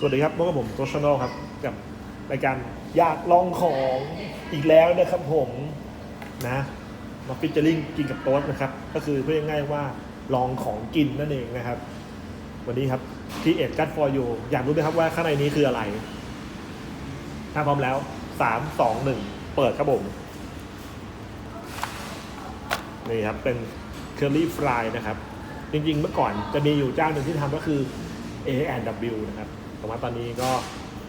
สวัสดีครับพบกับผมโตชโนครับ กับรายการอยากลองของอีกแล้วนะครับผมนะมาฟิชเจอริงกินกับโต๊ดนะครับ ก็คือเพื่อง่ายๆว่าลองของกินนั่นเองนะครับ วันนี้ครับที่เอ็ดกัดฟอร์ยูอยากรู้ไหมครับว่าข้างในนี้คืออะไร ถ้าพร้อมแล้วสามสองหนึ่งเปิดครับผมนี่ครับเป็นเคอรี่ฟรายนะครับ จริงๆเมื่อก่อนจะมีอยู่เจ้าหนึ่งที่ทำก็คือ A&W นะครับ แต่ว่าตอนนี้ก็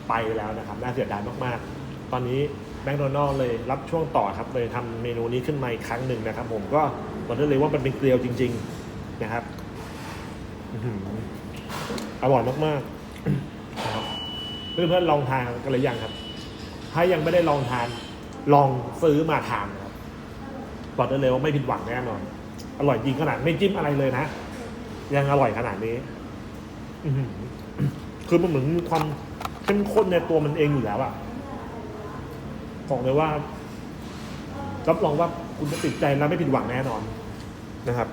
ไปแล้วนะครับ น่าเสียดายมากๆ ตอนนี้แมคโดนัลเลยรับช่วงต่อครับเลยทำเมนูนี้ขึ้นมาอีกครั้งหนึ่งนะครับ ผมก็บอกได้เลยว่ามันเป็นเกลียวจริง ๆนะครับอร่อยมากๆนะครับเพื่อนๆลองทานกันหรือยังครับ ถ้ายังไม่ได้ลองทาน ลองซื้อมาทานครับบอกได้เลยว่าไม่ผิดหวังแน่นอน อร่อยจริงขนาดไม่จิ้มอะไรเลยนะ ยังอร่อยขนาดนี้ คือมันเหมือนมีความเข้มข้นในตัวมันเองอยู่แล้วอะบอกเลยว่ารับรองว่าคุณจะติดใจและไม่ผิดหวังแน่นอนนะครับ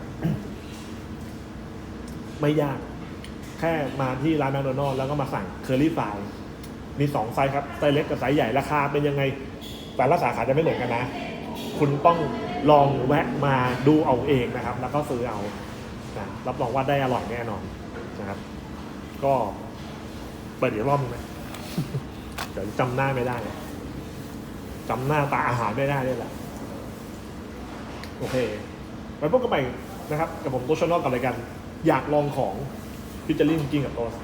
ไม่ยาก แค่มาที่ร้านแมคโดนัลล์แล้วก็มาสั่งเคอรี่ฟรายมีสองไซส์ครับ ไซส์เล็กกับไซส์ใหญ่ราคาเป็นยังไง แต่ละสาขาจะไม่เหมือนกันนะ คุณต้องลองแวะมาดูเอาเองนะครับ แล้วก็ซื้อเอานะรับรองว่าได้อร่อยแน่นอนนะครับ ก็ เปิดอีกรอบนึงไหมเดี๋ยวจำหน้าไม่ได้จำหน้าตาอาหารไม่ได้เลยแหละ โอเคไปพบกันใหม่นะครับ กับผมโตชนอกกับรายการอยากลองของพิจาริงจริงกับโตส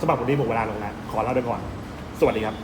สำหรับวันนี้หมดเวลาลงแล้ว ขอลาไปก่อน สวัสดีครับ